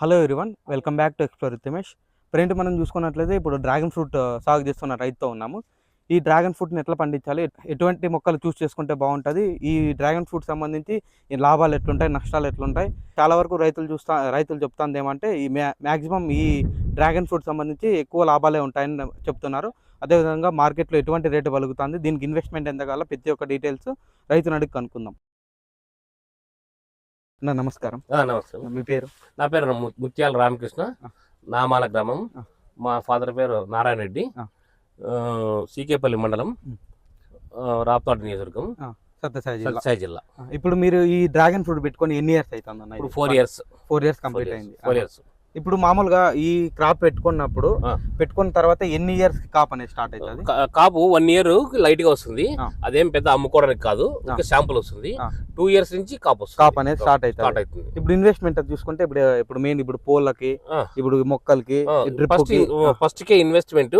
Hello everyone welcome back to explore రితమేష్ ప్రింట్ మనం చూసుకున్నట్లయితే ఇప్పుడు డ్రాగన్ ఫ్రూట్ సాగు చేస్తున్న రైతుతో ఉన్నాము. ఈ డ్రాగన్ ఫ్రూట్ని ఎట్లా పండించాలి? ఎటువంటి మొక్కలు చూస్ చేసుకుంటే బాగుంటుంది? ఈ డ్రాగన్ ఫ్రూట్ సంబంధించి లాభాలు ఎట్లుంటాయి? నష్టాలు ఎట్లుంటాయి? చాలా వరకు రైతులు చూస్తా రైతులు చెప్తాంది ఏమంటే ఈ మ్యా మ్యాక్సిమం ఈ డ్రాగన్ ఫ్రూట్ సంబంధించి ఎక్కువ లాభాలే ఉంటాయని చెప్తున్నారు. అదేవిధంగా మార్కెట్లో ఎటువంటి రేటు పలుకుతుంది? దీనికి ఇన్వెస్ట్మెంట్ ఎంత కావాలో ప్రతి ఒక్క డీటెయిల్స్ రైతుని అడిగి కనుక్కుందాం. అన్న నమస్కారం. నమస్తే మీ పేరు? నా పేరు ముత్యాల రామకృష్ణ. నామాల గ్రామం. మా ఫాదర్ పేరు నారాయణ రెడ్డి. సీకేపల్లి మండలం. రాప్తాడు నియోజకవర్గం. సత్యసాయి జిల్లా. ఇప్పుడు మీరు ఈ డ్రాగన్ ఫ్రూట్ పెట్టుకొని ఎన్ని ఇయర్స్ అవుతుంది ఇప్పుడు four years. Four years complete అయింది. ఫోర్. ఇయర్స్. ఇప్పుడు మామూలుగా ఈ క్రాప్ పెట్టుకున్నప్పుడు. పెట్టుకున్న తర్వాత ఎన్ని ఇయర్స్ కాప్ అనేది స్టార్ట్ అవుతుంది? కాపు వన్ ఇయర్ లైట్గా వస్తుంది. అదేం పెద్ద అమ్ముకోవడానికి కాదు ఒక శాంపుల్ వస్తుంది. టూ ఇయర్స్ నుంచి కాపు వస్తుంది. కాప్ అనేది స్టార్ట్ అవుతుంది. ఇప్పుడు ఇన్వెస్ట్మెంట్ చూసుకుంటే ఇప్పుడు ఇప్పుడు మెయిన్ ఇప్పుడు పూలకి. ఇప్పుడు మొక్కలకి ఫస్ట్ ఫస్ట్ కే ఇన్వెస్ట్మెంట్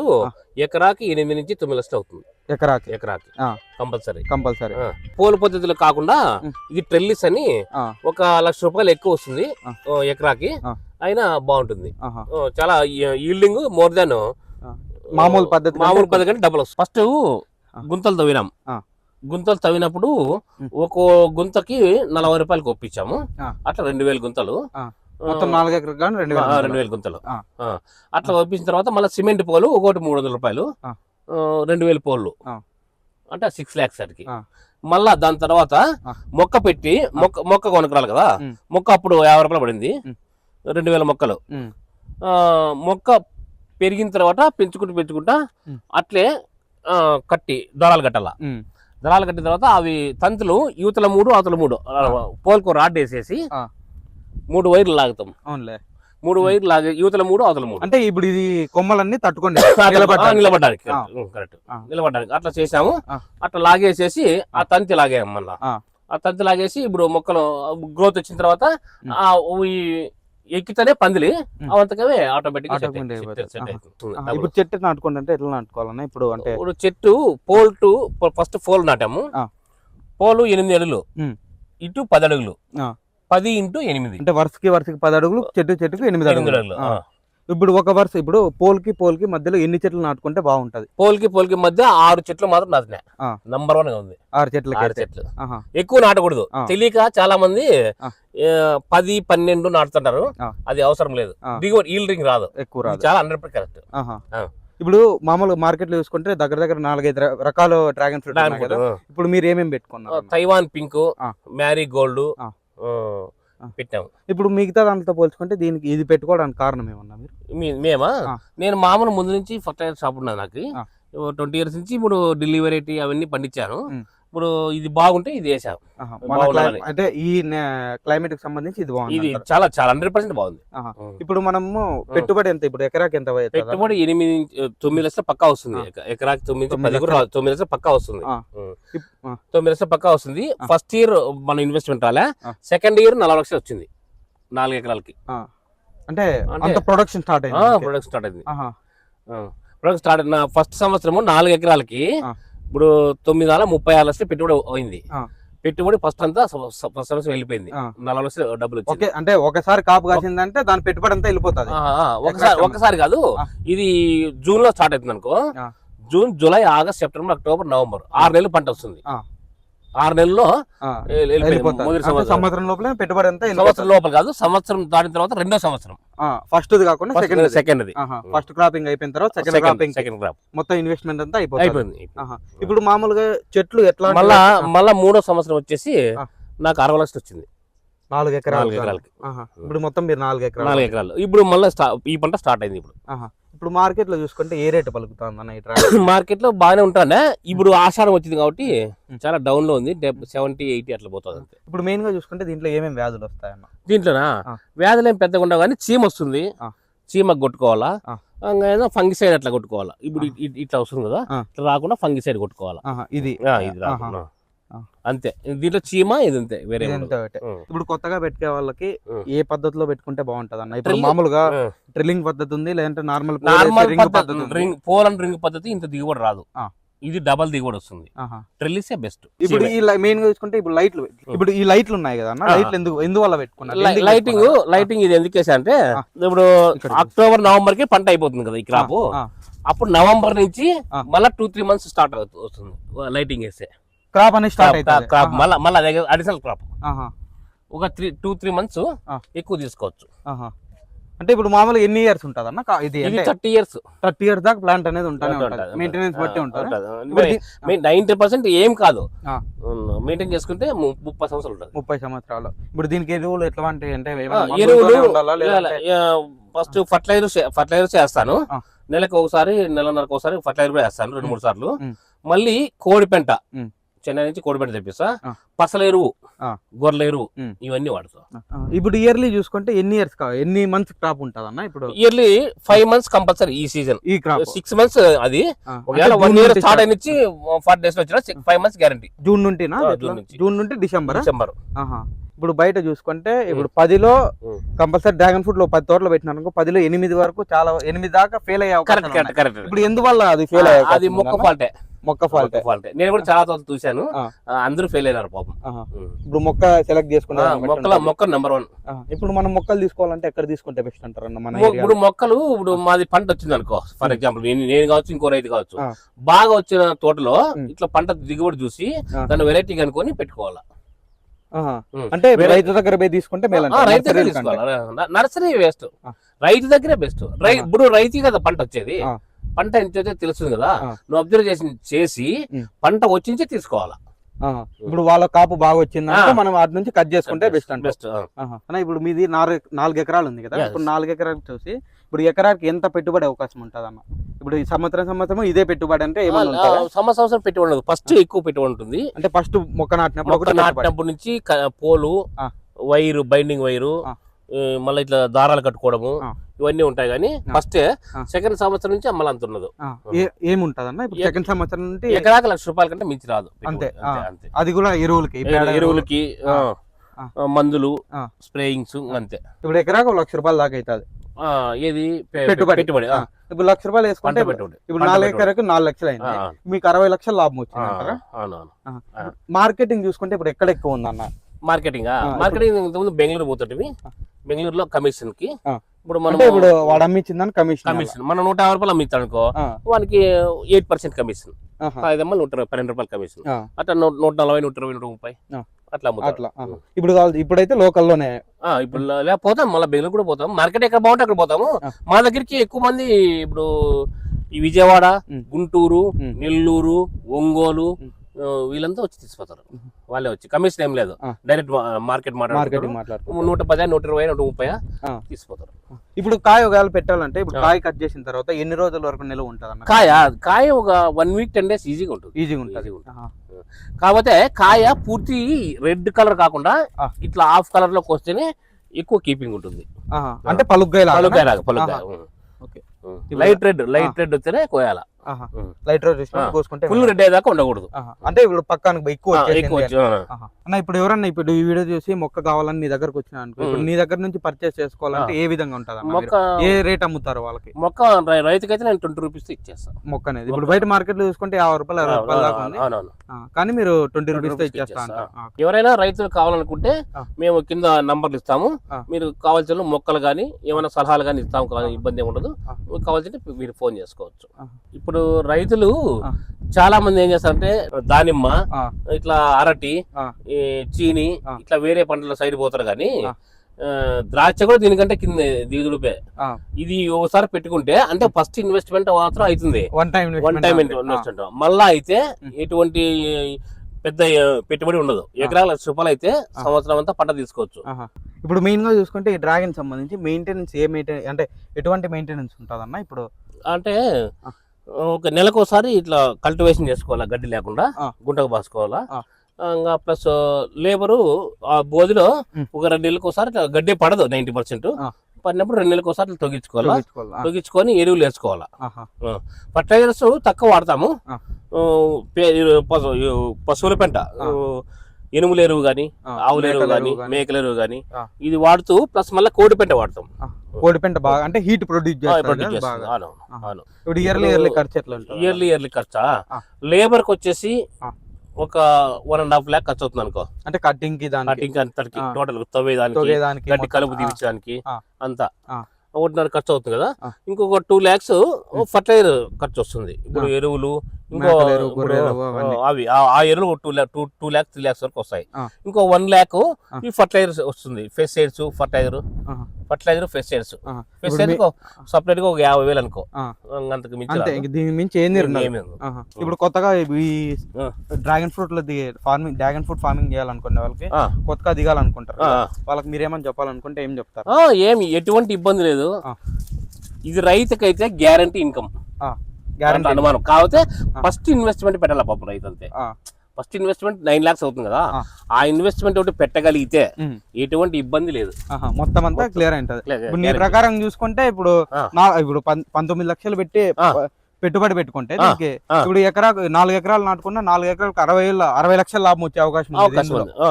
ఎకరాకి ఎనిమిది నుంచి తొమ్మిది లక్షలు అవుతుంది. ఎకరాకి. ఎకరాకి. కంపల్సరీ. కంపల్సరీ. పూల పద్ధతిలో కాకుండా. ఇది ట్రెల్లిస్ అని ఒక లక్ష రూపాయలు ఎక్కువ వస్తుంది. ఎకరాకి. అయినా బాగుంటుంది. చాలా ఈల్డింగ్ మోర్ దాన్ మామూలు పద్ధతి కంటే మామూలు పద్ధతి కంటే డబుల్ వస్తుంది. ఫస్ట్ గుంతలు తవ్వినాం. గుంతలు తవ్వినప్పుడు. ఒక్కో గుంతకి నలభై రూపాయలకి ఒప్పించాము. అట్లా రెండు వేల గుంతలు. మొత్తం నాలుగు ఎకరాలు కానీ రెండు వేల రెండు వేల గుంతలు. అట్లా ఒప్పించిన తర్వాత మళ్ళీ సిమెంట్ పోలు ఒకటి మూడు వందల రూపాయలు. రెండు వేల పోళ్ళు. అంటే సిక్స్ ల్యాక్స్ అడికి ఆ. మళ్ళా దాని తర్వాత. మొక్క పెట్టి మొక్క మొక్క కొనుక్కరాలి కదా. మొక్క అప్పుడు యాభై రూపాయలు పడింది. రెండు వేల మొక్కలు. మొక్క పెరిగిన తర్వాత పెంచుకుంటూ పెంచుకుంటా. అట్లే కట్టి దళాలు కట్టాల. దళాలు కట్టిన తర్వాత అవి తంతులు యువతల మూడు అవతల మూడు. పోల్కో రాడ్ వేసేసి. మూడు వైర్లు లాగుతాం. అవునులే. మూడు వైర్లు లాగే యువతల మూడు అవతల మూడు. అంటే ఇప్పుడు ఇది కొమ్మలన్నీ తట్టుకోండి నిలబడ్డానికి. కరెక్ట్. నిలబడ్డానికి. అట్లా చేసాము. అట్లా లాగేసేసి ఆ. తంతి లాగాము మళ్ళా. ఆ. తంతి లాగేసి ఇప్పుడు మొక్కలు గ్రోత్ వచ్చిన తర్వాత ఈ ఎక్కితేనే పందిలి ఉం. అవంతకవే ఆటోమేటిక్. ఇప్పుడు చెట్టు నాటుకుంటే అంటే ఎట్లా నాటుకోవాలన్నా ఇప్పుడు అంటే ఇప్పుడు చెట్టు పోల్ టు ఫస్ట్ పోల్ నాటాము. పోలు ఎనిమిది అడుగులు. ఇటు పది అడుగులు. పది ఇంటూ ఎనిమిది అంటే వరుసకి వరుసకి పది అడుగులు చెట్టు చెట్టుకు ఎనిమిది అడుగులు. ఇప్పుడు ఒక వరుస ఇప్పుడు పోల్కి పోల్కి మధ్యలో ఎన్ని చెట్లు నాటుకుంటే బాగుంటది పోల్కి పోల్కి మధ్య ఆరు చెట్లు మాత్రం నాటినా. నంబర్ వన్గా ఉంది ఆరు చెట్లకి ఆరు. చెట్లు. ఎక్కువ నాటకూడదు. తెలియక చాలా మంది పది పన్నెండు నాటుతుంటారు. అది అవసరం లేదు. దిగుబడి ఈల్డింగ్ రాదు ఎక్కువ చాలా హండ్రెడ్ కరెక్ట్. ఇప్పుడు మామూలు మార్కెట్లో చూసుకుంటే దగ్గర దగ్గర నాలుగైదు రకాల డ్రాగన్ ఫ్రూట్ ఇప్పుడు మీరు ఏమేమి పెట్టుకున్నారు? Taiwan pink. Marry gold. పెట్టాము ఇప్పుడు మిగతా దాంతో పోల్చుకుంటే దీనికి ఇది పెట్టుకోవడానికి కారణం ఏమన్నా మీరు మేమా. నేను మామూలు ముందు నుంచి ఫర్టిలైజర్ షాప్ ఉన్నది నాకు. ట్వంటీ ఇయర్స్ నుంచి ఇప్పుడు డెలివరీ అవన్నీ పండించాను. ఇప్పుడు ఇది బాగుంటే ఇది వేసాం అంటే ఈ క్లైమేట్కి సంబంధించి ఇది బాగుంది ఇది. చాలా చాలా హండ్రెడ్ పర్సెంట్ బాగుంది. ఇప్పుడు మనము పెట్టుబడి ఎంత ఇప్పుడు ఎకరాకి ఎంత? పెట్టుబడి ఎనిమిది తొమ్మిది లక్షలు పక్కా వస్తుంది ఎకరాకి తొమ్మిది పది కూడా. తొమ్మిది లక్షలు పక్కా వస్తుంది. తొమ్మిది లక్షలు పక్కా వస్తుంది. ఫస్ట్ ఇయర్ మన ఇన్వెస్ట్మెంట్ రాలే. సెకండ్ ఇయర్ నలభై లక్షలు వచ్చింది నాలుగు ఎకరాలకి అంటే అంత ప్రొడక్షన్ స్టార్ట్ అయింది. ప్రొడక్ట్ స్టార్ట్ అయింది. ప్రొడక్ట్ స్టార్ట్ అయిన ఫస్ట్ సంవత్సరము నాలుగు ఎకరాలకి. ఇప్పుడు తొమ్మిది వందల ముప్పై ఆరు లక్షలు పెట్టుబడి అయింది. పెట్టుబడి ఫస్ట్ అంతా ఫస్ట్ సంవత్సరం వెళ్ళిపోయింది. నలభై లక్షలు డబ్బులు ఓకే అంటే ఒకసారి కాపు కాసిందంటే దాని పెట్టుబడి అంతా వెళ్ళిపోతుంది. ఒకసారి ఒకసారి కాదు. ఇది జూన్లో స్టార్ట్ అవుతుంది అనుకో. June July August September October November ఆరు నెలలు పంట వస్తుంది. ఆరు నెలల్లో సంవత్సరం. లోపలే పెట్టుబడి అంతా సంవత్సరం లోపల కాదు సంవత్సరం దాటిన తర్వాత రెండో సంవత్సరం. ఫస్ట్ కాకుండా సెకండ్ సెకండ్ అది ఫస్ట్ క్రాపింగ్ అయిపోయిన తర్వాత సెకండ్ క్రాపింగ్ సెకండ్ క్రాప్ మొత్తం ఇన్వెస్ట్మెంట్ అంతా అయిపోయింది. ఇప్పుడు మామూలుగా చెట్లు ఎట్లా మళ్ళా మళ్ళా మూడో సంవత్సరం వచ్చేసి. నాకు అరవై లక్షలు వచ్చింది. నాలుగు ఎకరాలు. ఎకరాలకి. ఇప్పుడు మొత్తం మీరు నాలుగు ఎకరాలు నాలుగు ఎకరాలు. ఇప్పుడు మళ్ళీ ఈ పంట స్టార్ట్ అయింది ఇప్పుడు. ఇప్పుడు మార్కెట్లో చూసుకుంటే ఏ రేటు పలుకుతుంది అన్న ఈ డ్రాగన్ మార్కెట్లో బాగానే ఉంటానే ఇప్పుడు ఆషాఢం వచ్చింది కాబట్టి ఉం. చాలా డౌన్లో ఉంది సెవెంటీ ఎయిటీ అట్లా పోతుంది అంతే ఇప్పుడు మెయిన్గా చూసుకుంటే దీంట్లో ఏమేమి వ్యాధులు వస్తాయన్న దీంట్లోనా. వ్యాధులు ఏం పెద్దగా ఉండవు కానీ చీమ వస్తుంది. చీమకు కొట్టుకోవాలా. ఇంకా ఫంగిసైడ్ అట్లా కొట్టుకోవాలా ఇప్పుడు ఇట్లా వస్తుంది కదా. ఇట్లా రాకుండా ఫంగిసైడ్ కొట్టుకోవాలా ఇది ఇది. రాకుండా. అంతే. దీంట్లో చీమ ఇది అంతే వేరే. ఇప్పుడు కొత్తగా పెట్టే వాళ్ళకి. ఏ పద్ధతిలో పెట్టుకుంటే బాగుంటది అన్న ఇప్పుడు మామూలుగా ఆ. డ్రిల్లింగ్ పద్ధతి ఉంది లేదంటే నార్మల్ నార్మల్ రింగ్ పద్ధతి రింగ్ పోల్ అండ్ రింగ్ పద్ధతి ఇంత దిగుబడి రాదు. ఇది డబల్ దిగుబడి వస్తుంది. ట్రెల్లిసే బెస్ట్ ఇప్పుడు ఈ మెయిన్గా చూసుకుంటే ఇప్పుడు లైట్లు ఇప్పుడు ఈ లైట్లు ఉన్నాయి కదా అన్న. లైట్లు ఎందుకు ఎందువల్ల పెట్టుకున్నారు? లైటింగ్? లైటింగ్ ఇది ఎందుకు అంటే. ఇప్పుడు అక్టోబర్ నవంబర్కి పంట అయిపోతుంది కదా ఈ క్రాప్. అప్పుడు నవంబర్ నుంచి. మళ్ళీ టూ త్రీ మంత్స్ స్టార్ట్ వస్తుంది లైటింగ్ వేస్తే. క్రాప్ అనేది స్టార్ట్ అవుతుంది. క్రాప్ మళ్ళీ మళ్ళీ అడిషనల్ క్రాప్ ఒక త్రీ టూ త్రీ మంత్స్. ఎక్కువ తీసుకోవచ్చు. అంటే ఇప్పుడు మామూలుగా ఎన్ని ఇయర్స్ ఉంటుంది అన్న ఇది థర్టీ ఇయర్స్ థర్టీ ఇయర్స్ దాకా ప్లాంట్ అనేది ఉంటానే ఉంటుంది మెయింటెనెన్స్ బట్టి ఉంటుంది? నైన్టీ పర్సెంట్ ఏం కాదు. మెయింటైన్ చేసుకుంటే ముప్పై సంవత్సరాలు ఉంటుంది. ముప్పై సంవత్సరాలు. ఇప్పుడు దీనికి ఎరువులు ఎట్లాంటి అంటే ఎరువులు ఫస్ట్ ఫర్టిలైజర్ ఫర్టిలైజర్స్ వేస్తాను ఆ. నెలకు ఒకసారి నెలన్నరకు ఒకసారి ఫర్టిలైజర్ కూడా వేస్తాను రెండు మూడు సార్లు. మళ్ళీ కోడి పెంట. చెన్నై నుంచి కోడి పెంట తెప్పిస్తా. పసల ఎరువు. గొర్రెల ఎరువు. ఇవన్నీ వాడుతా. ఇప్పుడు ఇయర్లీ చూసుకుంటే ఎన్ని ఇయర్స్ ఎన్ని మంత్స్ క్రాప్ ఉంటుంది అన్న ఇప్పుడు? ఇయర్లీ ఫైవ్ మంత్స్ కంపల్సరీ ఈ సీజన్ ఈ క్రాప్ సిక్స్ మంత్స్ అది. ఒకవేళ వన్ ఇయర్ స్టార్ట్ అయినచి ఫార్టీ డేస్ వచ్చిన ఫైవ్ మంత్స్ గ్యారంటీ జూన్ ఎట్లా? జూన్ నుండి డిసెంబర్ డిసెంబర్ ఇప్పుడు బయట చూసుకుంటే ఇప్పుడు పదిలో. కంపల్సరీ డ్రాగన్ ఫ్రూట్లో పది తోటలు పెట్టినారు పదిలో ఎనిమిది వరకు చాలా ఎనిమిది దాకా ఫెయిల్ అయ్యే ఇప్పుడు ఎందువల్ల అది ఫెయిల్ అయ్యే అది మొక్క? ఫాల్టే మొక్క ఫాల్ట్ ఫాల్టే నేను కూడా చాలా తోటలు చూశాను. అందరూ ఫెయిల్ అయినారు పాపం. ఇప్పుడు మొక్క సెలెక్ట్ చేసుకున్నా మొక్కల మొక్క నెంబర్ వన్ ఇప్పుడు మనం మొక్కలు తీసుకోవాలంటే ఎక్కడ తీసుకుంటే బెస్ట్ మన ఏరియాలో? ఇప్పుడు మొక్కలు ఇప్పుడు మాది పంట వచ్చింది అనుకో. ఫర్ ఎగ్జాంపుల్ నేను నేను కావచ్చు ఇంకో రైతు కావచ్చు. బాగా వచ్చిన తోటలో. ఇట్లా పంట దిగుబడి చూసి. దాన్ని వెరైటీ కనుకొని పెట్టుకోవాలా. అంటే రైతు దగ్గర పోయి తీసుకుంటే అంటారు, రైతు నర్సరీ వేస్ట్. రైతు దగ్గరే బెస్ట్. ఇప్పుడు రైతు కదా పంట వచ్చేది. పంట ఎంత తెలుస్తుంది కదా. నువ్వు అబ్జర్వేషన్ చేసి ఉమ్. పంట వచ్చించే తీసుకోవాలా. ఇప్పుడు వాళ్ళ కాపు బాగా వచ్చిందంటే. మనం వాటి నుంచి కట్ చేసుకుంటే బెస్ట్ అంట బెస్ట్ అన్న ఇప్పుడు మీది నాలుగు నాలుగు ఎకరాలు ఉంది కదా. ఇప్పుడు నాలుగు ఎకరాలు చూసి ఇప్పుడు ఎకరాకి ఎంత పెట్టుబడి అవకాశం ఉంటుంది అన్న ఇప్పుడు ఈ సంవత్సరం సంవత్సరం ఇదే పెట్టుబడి అంటే సంవత్సరం సంవత్సరం పెట్టుబడి ఫస్ట్ ఎక్కువ పెట్టుబడి ఉంటుంది అంటే ఫస్ట్ మొక్క నాటినప్పుడు. నాటినప్పటి నుంచి పోలు. వైరు బైండింగ్ వైరు మళ్ళీ ఇట్లా దారాలు కట్టుకోవడము. ఇవన్నీ ఉంటాయి కానీ. ఫస్ట్. సెకండ్ సంవత్సరం నుంచి మళ్ళీ అంత ఉండదు ఆ, ఏ- ఏముంటది అన్న ఇప్పుడు ఎ- సెకండ్ సంవత్సరం నుండి ఎకరాకి లక్ష రూపాయల కంటే మించి రాదు. అంతే. అంతే అది కూడా ఎరువులకి. ఎరువులకి మందులు. స్ప్రేయింగ్స్ అంతే ఇప్పుడు ఎకరాకు ఒక లక్ష రూపాయలు దాకా అవుతుంది ఏది పెట్టుబడి. పెట్టుబడి ఇప్పుడు లక్ష రూపాయలు వేసుకుంటే పెట్టుబడి ఇప్పుడు నాలుగు. ఎకరకు నాలుగు లక్షలు అయింది మీకు అరవై లక్షలు లాభం వచ్చింది. మార్కెటింగ్ చూసుకుంటే ఇప్పుడు ఎక్కడ ఎక్కువ ఉందన్న మార్కెటింగ్? మార్కెటింగ్ ఇంతకుముందు బెంగళూరు పోతుంటివి. బెంగళూరులో కమిషన్కి. ఇప్పుడు మనం ఇప్పుడు వాడు అమ్మించిందని కమిషన్ కమిషన్. మనం నూట యాభై రూపాయలు అమ్మిస్తాను అనుకో వానికి ఎయిట్ పర్సెంట్ కమిషన్. ఐదు అమ్మలు నూట పన్నెండు రూపాయలు కమిషన్. అట్లా నూట నలభై నూట ఇరవై నూట ముప్పై. అట్లా అట్లా. ఇప్పుడు ఇప్పుడైతే లోకల్లోనే. ఇప్పుడు లే- పోతాం మళ్ళీ బెంగళూరు కూడా పోతాం. మార్కెట్ ఎక్కడ బాగుంటే అక్కడ పోతాము. మా దగ్గరికి ఎక్కువ మంది ఇప్పుడు ఈ విజయవాడ. గుంటూరు. నెల్లూరు ఒంగోలు వీళ్ళంతా వచ్చి తీసుకుపోతారు. వాళ్ళే వచ్చి. కమిషన్ ఏం లేదు. డైరెక్ట్ మార్కెట్ మాట్లాడుకుంటారు. నూట పది నూట ఇరవై నూట ముప్పై. తీసుకుపోతారు. ఇప్పుడు కాయ ఒకవేళ పెట్టాలంటే ఇప్పుడు. కాయ కట్ చేసిన తర్వాత ఎన్ని రోజుల వరకు నిల్వ ఉంటుంది కాయ కాయ ఒక వన్ వీక్ టెన్ డేస్ ఈజీగా ఉంటుంది. ఈజీగా ఉంటుంది. కాకపోతే కాయ పూర్తి రెడ్ కలర్ కాకుండా. ఇట్లా హాఫ్ కలర్లోకి వస్తేనే ఎక్కువ కీపింగ్ ఉంటుంది. అంటే పలుగ్గాయ పలుకాయ okay. Light red light red వస్తేనే కోయాల. Light rose. కోసుకుంటే ఫుల్ రెడ్ అయ్యేదాకా ఉండకూడదు. అంటే ఇప్పుడు పక్కన ఎక్కువ ఎక్కువ. అన్న ఇప్పుడు ఎవరన్నా ఇప్పుడు ఈ వీడియో చూసి మొక్క కావాలని నీ దగ్గరకు వచ్చిన అనుకో ఇప్పుడు. నీ దగ్గర నుంచి పర్చేస్ చేసుకోవాలంటే ఏ విధంగా ఉంటుంది మొక్క? ఏ రేట్ అమ్ముతారు వాళ్ళకి? మొక్క రైతుకైతే నేను ట్వంటీ రూపీస్ ఇచ్చేస్తాను మొక్క అనేది ఇప్పుడు బయట మార్కెట్లో చూసుకుంటే యాభై రూపాయలు అరవై రూపాయలు దాకా ఉంది. కానీ మీరు ట్వంటీ రూపీస్తో 20 ఇచ్చేస్తా ఇచ్చేస్తా. అంటారు. ఆ, ఎవరైనా రైతులు కావాలనుకుంటే. మేము కింద నంబర్లు ఇస్తాము. మీరు కావాల్సిన మొక్కలు కానీ ఏమైనా సలహాలు కానీ ఇస్తాము కానీ ఇబ్బంది ఉండదు. కావాల్సింటే మీరు ఫోన్ చేసుకోవచ్చు. ఆ. ఇప్పుడు రైతులు. చాలా మంది ఏం చేస్తారంటే దానిమ్మ ఇట్లా అరటి చీని. ఇట్లా వేరే పంటల సైడ్ పోతారు కానీ ద్రాక్ష కూడా దీనికంటే కింద దిగుదుడిపే ఆ. ఇది ఒకసారి పెట్టుకుంటే అంటే ఫస్ట్ ఇన్వెస్ట్మెంట్ మాత్రం అవుతుంది one time one time investment మళ్ళా అయితే. ఎటువంటి పెద్ద పెట్టుబడి ఉండదు ఎకరాల లక్ష రూపాయలు అయితే. సంవత్సరం అంతా పంట తీసుకోవచ్చు. ఇప్పుడు మెయిన్గా చూసుకుంటే ఈ డ్రాగన్ సంబంధించి మెయింటెనెన్స్ ఏ మెయింటెనెన్స్ అంటే ఎటువంటి మెయింటెనెన్స్ ఉంటుందన్న ఇప్పుడు అంటే. ఒక నెలకోసారి ఇట్లా కల్టివేషన్ చేసుకోవాలా గడ్డి లేకుండా. గుంటకు బాసుకోవాలా? ఇంకా ప్లస్ లేబరు ఆ బోధిలో. ఒక రెండు నెలలకు ఒకసారి గడ్డి పడదు నైన్టీ పర్సెంట్. పడినప్పుడు రెండు నెలలకు ఒకసారి ఇట్లా తొగించుకోవాలా తొగించుకొని ఎరువులు వేసుకోవాలా. ఫర్టిలైజర్స్ తక్కువ వాడతాము. పశువుల పెంట. ఎనుముల ఎరువు కానీ ఆవుల ఎరువు కానీ. మేకల ఎరువు కానీ. ఇది వాడుతూ ప్లస్ మళ్ళీ కోడి పెంట వాడతాం కోడిపెంట బాగా అంటే హీట్ ప్రొడ్యూస్ ప్రొడ్యూస్ అవును ఇప్పుడు ఇయర్లీ ఇయర్లీ ఖర్చు ఎట్లా ఇయర్లీ ఇయర్లీ ఖర్చా. లేబర్కి వచ్చేసి. ఒక వన్ అండ్ హాఫ్ ల్యాక్ ఖర్చు అవుతుంది అనుకో అంటే కటింగ్కి కటింగ్ అంతటికి. టోటల్ తవ్వేదానికి గడ్డి. కలుపు ఆ. అంతా. ఒకటిన్నర ఖర్చు అవుతుంది కదా. ఇంకొక టూ ల్యాక్స్ ఫర్టిలైజర్ ఖర్చు వస్తుంది ఇప్పుడు. ఎరువులు ఇంకో అవి ఆ- ఎరువులు two lakh two two lakhs three lakhs వరకు వస్తాయి. ఇంకో వన్ ల్యాక్. ఈ ఫర్టిలైజర్ వస్తుంది. ఫెస్టైడ్స్ ఫర్టిలైజర్ ఫర్టిలైజర్ ఫెస్టైడ్ మీ- సపరేట్గా ఒక యాభై వేలు అనుకో. అంతకు మించి దీని మించి ఏం. ఇప్పుడు కొత్తగా ఈ. డ్రాగన్ ఫ్రూట్లో దిగే ఫార్మింగ్ డ్రాగన్ ఫ్రూట్ ఫార్మింగ్ చేయాలనుకునే వాళ్ళకి. కొత్తగా దిగాలనుకుంటారు. వాళ్ళకి మీరేమని చెప్పాలనుకుంటే ఏం చెప్తారు? ఏమి ఎటువంటి ఇబ్బంది లేదు. ఇది రైతుకైతే గ్యారంటీ ఇన్కమ్ అనుమానం. కాకపోతే ఫస్ట్ ఇన్వెస్ట్మెంట్ పెట్టాలి పాపం రైతు అంతే ఫస్ట్ ఇన్వెస్ట్మెంట్ నైన్ లాక్స్ అవుతుంది కదా. ఆ. ఇన్వెస్ట్మెంట్ ఒకటి పెట్టగలిగితే ఎటువంటి ఇబ్బంది లేదు. మొత్తం అంతా క్లియర్ అయింటది నీ. ప్రకారం చూసుకుంటే ఇప్పుడు. నా ఇప్పుడు పంతొమ్మిది లక్షలు పెట్టి పెట్టుబడి పెట్టుకుంటే. దీనికి. ఇప్పుడు ఎకరా నాలుగు ఎకరాలు నాటుకున్న నాలుగు ఎకరాలకు అరవై అరవై లక్షల లాభం వచ్చే అవకాశం ఉంది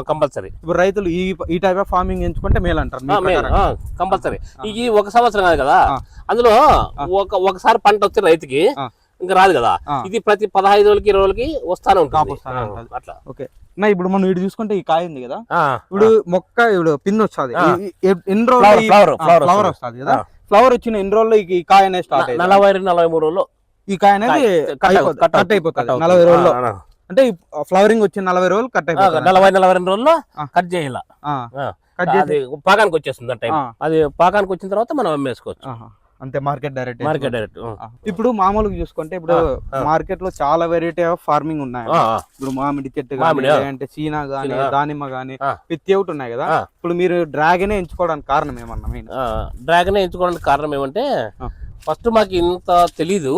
కంపల్సరీ ఇప్పుడు రైతులు ఈ ఈ టైప్ ఆఫ్ ఫార్మింగ్ ఎంచుకుంటే మేలు అంటారు. కంపల్సరీ ఇది ఒక సంవత్సరం కాదు కదా. అందులో ఒక ఒకసారి పంట వచ్చే రైతుకి. ఇంకా రాదు కదా. ఇది ప్రతి పదహైదు రోజులకి ఇరవై రోజులకి వస్తానే ఉంటుంది. అట్లా ఓకే నా ఇప్పుడు మనం ఇటు చూసుకుంటే ఈ కాయ ఉంది కదా ఇప్పుడు మొక్క ఇప్పుడు పిన్ వస్తుంది. ఎన్ని రోజులు ఫ్లవర్ వస్తుంది. కదా. ఫ్లవర్ వచ్చిన ఎన్ని రోజుల్లో ఈ కాయ అనేది స్టార్ట్ నలభై రెండు నలభై మూడు రోజులు ఈ కాయ అనేది కట్ అయిపోతుంది. నలభై రోజుల్లో అంటే ఫ్లవరింగ్ వచ్చిన నలభై రోజులు కట్ అయిపోతుంది నలభై నలభై రెండు రోజుల్లో. కట్ చేయాల. కట్ చేసి అది పాకానికి వచ్చేస్తుంది ఆ టైం ఆ. అది పాకానికి వచ్చిన తర్వాత మనం అమ్మేసుకోవచ్చు. అంతే మార్కెట్ డైరెక్ట్ మార్కెట్ డైరెక్ట్ ఇప్పుడు మామూలుగా చూసుకుంటే ఇప్పుడు. మార్కెట్లో చాలా వెరైటీ ఆఫ్ ఫార్మింగ్ ఉన్నాయి ఇప్పుడు మామిడి చెట్టు. అంటే చీనా గానీ. దానిమ్మ గానీ. ప్రతి ఒకటి ఉన్నాయి కదా. ఇప్పుడు మీరు డ్రాగనే ఎంచుకోవడానికి కారణం ఏమన్నా మెయిన్ డ్రాగన్ ఎంచుకోవడానికి కారణం ఏమంటే. ఫస్ట్ మాకు ఇంత తెలీదు.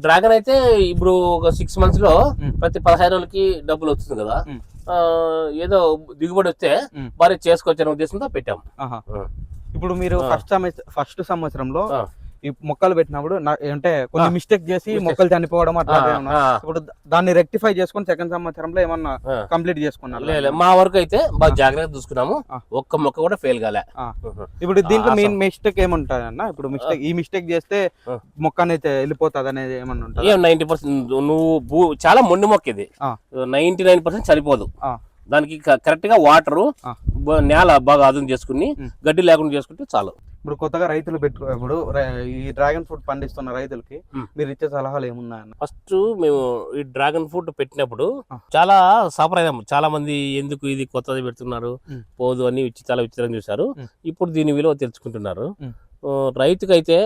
డ్రాగన్ అయితే ఇప్పుడు ఒక సిక్స్ మంత్స్లో. ప్రతి పదహైదు రోజులకి డబ్బులు వస్తుంది కదా ఏదో దిగుబడి వస్తే. భారీ చేసుకోవచ్చు అనే ఉద్దేశంతో పెట్టాం ఆహా. ఆ. ఇప్పుడు మీరు. ఫస్ట్ ఫస్ట్ సంవత్సరంలో. ఈ మొక్కలు పెట్టినప్పుడు అంటే కొన్ని. మిస్టేక్ చేసి. మొక్కలు చనిపోవడం అట్లా ఇప్పుడు దాన్ని రెక్టిఫై చేసుకొని సెకండ్ సంవత్సరంలో ఏమన్నా. కంప్లీట్ చేసుకున్నారు మా వరకు అయితే బాగా జాగ్రత్తగా చూసుకున్నాము. ఒక్క మొక్క కూడా ఫెయిల్ కాలే. ఇప్పుడు దీంట్లో మెయిన్ మిస్టేక్ ఏముంటుంది అన్న ఇప్పుడు మిస్టేక్ ఈ మిస్టేక్ చేస్తే. మొక్క అనేది వెళ్ళిపోతుంది అనేది ఏమన్నా ఉంటుంది నైన్టీ పర్సెంట్ నువ్వు భూ చాలా మొండి మొక్క ఇది. నైన్టీ నైన్ పర్సెంట్ చనిపోదు. దానికి కరెక్ట్గా వాటర్. నేల బాగా అదును చేసుకుని. గడ్డి లేకుండా చేసుకుంటే చాలు ఇప్పుడు కొత్తగా రైతులు పెట్టు ఇప్పుడు ఈ డ్రాగన్ ఫ్రూట్ పండిస్తున్న రైతులకి. మీరు ఇచ్చే సలహాలు ఏమున్నాయన్న ఫస్ట్ మేము ఈ డ్రాగన్ ఫ్రూట్ పెట్టినప్పుడు. చాలా సాంప్రదాయం చాలా మంది ఎందుకు ఇది కొత్తది పెడుతున్నారు. పోదు అని చాలా విచిత్రంగా చూశారు. ఇప్పుడు దీని విలువ తెలుసుకుంటున్నారు రైతుకైతే.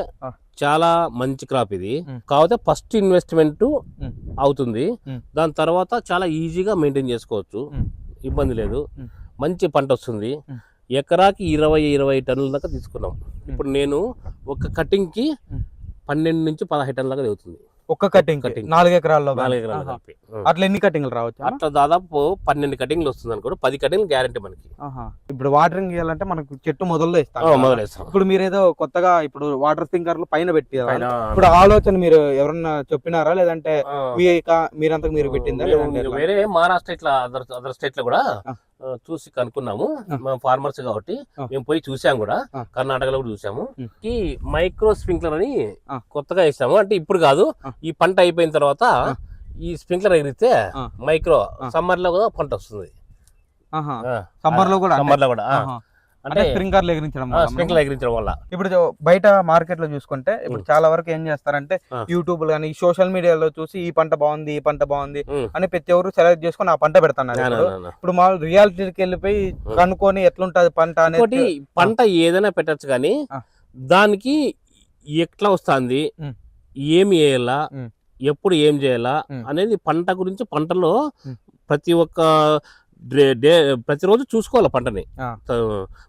చాలా మంచి క్రాప్ ఇది. కాకపోతే ఫస్ట్ ఇన్వెస్ట్మెంట్. అవుతుంది. దాని తర్వాత చాలా ఈజీగా మెయింటైన్ చేసుకోవచ్చు. ఇబ్బంది లేదు. మంచి పంట వస్తుంది. ఎకరాకి ఇరవై ఇరవై టన్నుల దాకా తీసుకున్నాం ఇప్పుడు నేను ఒక కటింగ్కి ఉమ్. పన్నెండు నుంచి పదహైదు టన్నుల దాకా దిగుతుంది ఒక్క కటింగ్ cutting. నాలుగు ఎకరాల్లో. నాలుగు ఎకరాలు. కలిపి. అట్లా ఎన్ని కటింగ్లు రావచ్చు? అట్లా దాదాపు పన్నెండు కటింగ్లు వస్తుంది అనుకో పది కటింగ్లు గ్యారంటీ మనకి ఆహా. ఇప్పుడు వాటరింగ్ చేయాలంటే మనకు చెట్టు మొదల్లో ఇస్తాం ఆ, కదా. మొదలేస్తాం ఇప్పుడు మీరు ఏదో కొత్తగా ఇప్పుడు వాటర్ స్ప్రింకర్లు పైన పెట్టి పైన- ఇప్పుడు ఆలోచన మీరు ఎవరన్నా చెప్పినారా లేదంటే ఆ, మీ కా- మీరంతకు మీరు పెట్టిందా లేదంటే ఎట్లా? వేరే మహారాష్ట్ర ఇట్లా అదర్ అదర్ స్టేట్లో కూడా ఆ. చూసి కనుక్కున్నాము. మేము ఫార్మర్స్ కాబట్టి. మేము పోయి చూసాం కూడా. కర్ణాటకలో కూడా చూసాము. ఈ మైక్రో స్ప్రింక్లర్ అని. కొత్తగా వేసాము అంటే ఇప్పుడు కాదు. ఈ పంట అయిపోయిన తర్వాత. ఈ స్ప్రింక్లర్ ఎగిరితే. మైక్రో. సమ్మర్లో కూడా పంట వస్తుంది. సమ్మర్లో కూడా సమ్మర్లో కూడా. అంటే స్ప్రింకర్లు ఎగిరించడం స్ప్రింక్లర్ ఎగిరించడం వల్ల ఇప్పుడు బయట మార్కెట్లో చూసుకుంటే ఇప్పుడు. చాలా వరకు ఏం చేస్తారంటే. యూట్యూబ్ కానీ సోషల్ మీడియాలో చూసి ఈ పంట బాగుంది ఈ పంట బాగుంది. అని ప్రతి ఒక్కరు సెలెక్ట్ చేసుకొని ఆ పంట పెడుతున్నారు నా, నా, ఇప్పుడు. మా రియాలిటీకి వెళ్ళిపోయి. కనుక్కొని ఎట్లుంటది పంట అనేది పంట ఏదైనా పెట్టచ్చు కానీ. దానికి ఎట్లా వస్తుంది. ఏమి వేయాలా. ఎప్పుడు ఏం చేయాలా. అనేది పంట గురించి పంటలో. ప్రతి ఒక్క డే- ప్రతిరోజు చూసుకోవాలి పంటని?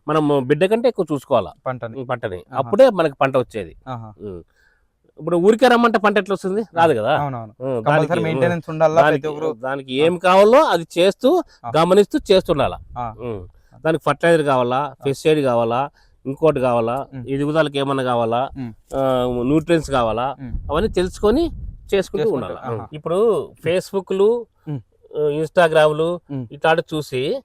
మనం బిడ్డ కంటే ఎక్కువ చూసుకోవాలా? పంటని. పంటని. అప్పుడే మనకి పంట వచ్చేది. ఇప్పుడు ఊరికే రమ్మంటే పంట ఎట్లా వస్తుంది రాదు కదా? దానికి- ఏం కావాలో అది చేస్తూ. గమనిస్తూ చేస్తుండాలా. దానికి ఫర్టిలైజర్ కావాలా? పెస్టిసైడ్ కావాలా? ఇంకోటి కావాలా. ఎదుగుదలకి ఏమన్నా కావాలా. న్యూట్రియన్స్ కావాలా. అవన్నీ తెలుసుకొని చేసుకుంటూ ఉండాలి. ఇప్పుడు ఫేస్బుక్లు. ఇన్స్టాగ్రామ్లు. ఇట్లాంటి చూసి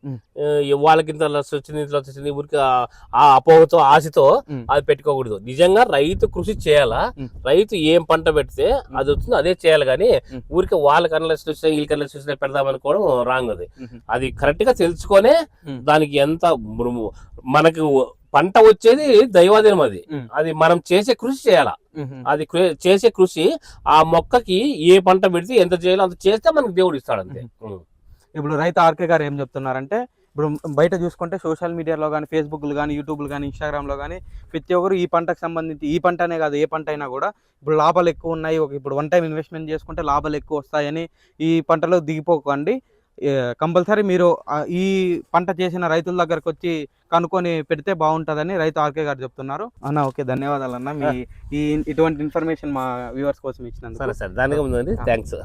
వాళ్ళకి ఇంత వచ్చింది ఇంత లస్ వచ్చింది ఊరికి ఆ- అపోహతో ఆశతో. అది పెట్టుకోకూడదు నిజంగా రైతు కృషి చేయాలా. రైతు ఏం పంట పెడితే అది వచ్చిందో అదే చేయాలి కానీ. ఊరికి వాళ్ళకి అనలెస్ వచ్చినా వీళ్ళకి అనలెస్ వచ్చినా పెడదాం అనుకోవడం రాంగ్ అది. అది కరెక్ట్గా తెలుసుకొనే. దానికి ఎంత మనకు పంట వచ్చేది దైవాధీనం అది. అది మనం చేసే కృషి చేయాలా. అది చేసే కృషి ఆ మొక్కకి ఏ పంట పెడితే ఎంత చేయాలో అంత చేస్తే మనకు దేవుడు ఇస్తాడు అంతే. ఇప్పుడు రైతు ఆర్కే గారు ఏం చెప్తున్నారంటే ఇప్పుడు బయట చూసుకుంటే సోషల్ మీడియాలో కానీ ఫేస్బుక్లు కానీ యూట్యూబ్లు కానీ ఇన్స్టాగ్రామ్లో కానీ ప్రతి ఒక్కరు ఈ పంటకు సంబంధించి ఈ పంటనే కాదు ఏ పంట అయినా కూడా ఇప్పుడు లాభాలు ఎక్కువ ఉన్నాయి ఒక ఇప్పుడు వన్ టైం ఇన్వెస్ట్మెంట్ చేసుకుంటే లాభాలు ఎక్కువ వస్తాయని ఈ పంటలో దిగిపోకండి కంపల్సరీ మీరు ఈ పంట చేసిన రైతుల దగ్గరకు వచ్చి కనుక్కొని పెడితే బాగుంటుందని రైతు ఆర్కే గారు చెప్తున్నారు. అన్న ఓకే ధన్యవాదాలు అన్న మీ ఈ ఇటువంటి ఇన్ఫర్మేషన్ మా వ్యూవర్స్ కోసం ఇచ్చినందుకు. సరే సరే. దానికి ముందు థ్యాంక్స్.